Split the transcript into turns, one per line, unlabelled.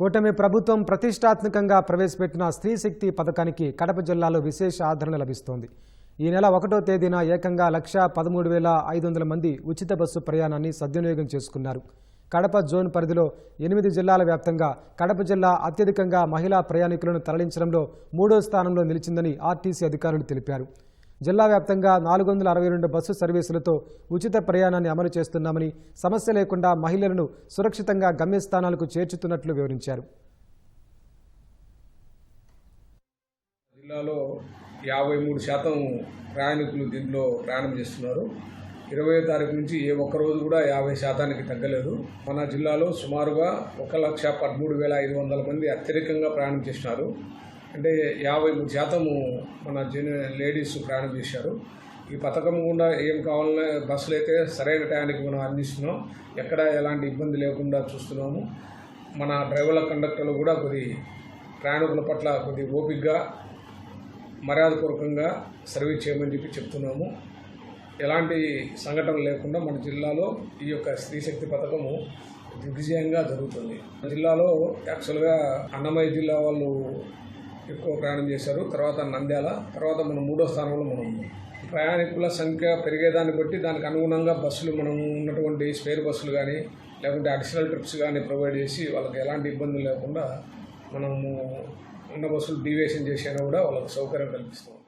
కూటమి ప్రభుత్వం ప్రతిష్టాత్మకంగా ప్రవేశపెట్టిన స్త్రీ శక్తి పథకానికి కడప జిల్లాలో విశేష ఆదరణ లభిస్తోంది. ఈ నెల ఒకటో తేదీన ఏకంగా లక్ష పదమూడు వేల ఐదు వందల మంది ఉచిత బస్సు ప్రయాణాన్ని సద్వినియోగం చేసుకున్నారు. కడప జోన్ పరిధిలో ఎనిమిది జిల్లాల వ్యాప్తంగా కడప జిల్లా అత్యధికంగా మహిళా ప్రయాణికులను తరలించడంలో మూడో స్థానంలో నిలిచిందని ఆర్టీసీ అధికారులు తెలిపారు. జిల్లా వ్యాప్తంగా నాలుగు వందల అరవై రెండు బస్సు సర్వీసులతో ఉచిత ప్రయాణాన్ని అమలు చేస్తున్నామని సమస్య లేకుండా మహిళలను సురక్షితంగా గమ్యస్థానాలకు చేర్చుతున్నట్లు వివరించారు.
జిల్లాలో యాభై మూడు శాతం ప్రయాణికులు దీంట్లో ప్రయాణం చేస్తున్నారు. ఇరవై తారీఖు నుంచి ఏ ఒక్క రోజు కూడా యాభై శాతానికి తగ్గలేదు. మన జిల్లాలో సుమారుగా ఒక లక్ష పదమూడు వేల ఐదు వందల మంది అత్యధికంగా ప్రయాణం చేసినారు అంటే యాభై మూడు శాతము మన జన లేడీస్ ప్రయాణం చేశారు. ఈ పథకం గుండా ఏం కావాలన్నా బస్సులు అయితే సరైన టయానికి మనం అందిస్తున్నాం. ఎక్కడ ఎలాంటి ఇబ్బంది లేకుండా చూస్తున్నాము. మన డ్రైవర్ల కండక్టర్లు కూడా కొద్ది ప్రయాణికుల పట్ల కొద్ది ఓపికగా మర్యాదపూర్వకంగా సర్వీస్ చేయమని చెప్పి చెప్తున్నాము. ఎలాంటి సంఘటన లేకుండా మన జిల్లాలో ఈ యొక్క స్త్రీశక్తి పథకము దిగ్విజయంగా జరుగుతుంది. జిల్లాలో యాక్చువల్గా అన్నమయ్య జిల్లా వాళ్ళు ఎక్కువ ప్రయాణం చేశారు. తర్వాత నంద్యాల తర్వాత మనం మూడో స్థానంలో మనం ప్రయాణికుల సంఖ్య పెరిగేదాన్ని బట్టి దానికి అనుగుణంగా బస్సులు మనం ఉన్నటువంటి స్పేర్ బస్సులు కానీ లేకుంటే అడిషనల్ ట్రిప్స్ కానీ ప్రొవైడ్ చేసి వాళ్ళకి ఎలాంటి ఇబ్బందులు లేకుండా మనము ఉన్న బస్సులు డీవియేషన్ చేసినా కూడా వాళ్ళకి సౌకర్యం కల్పిస్తాం.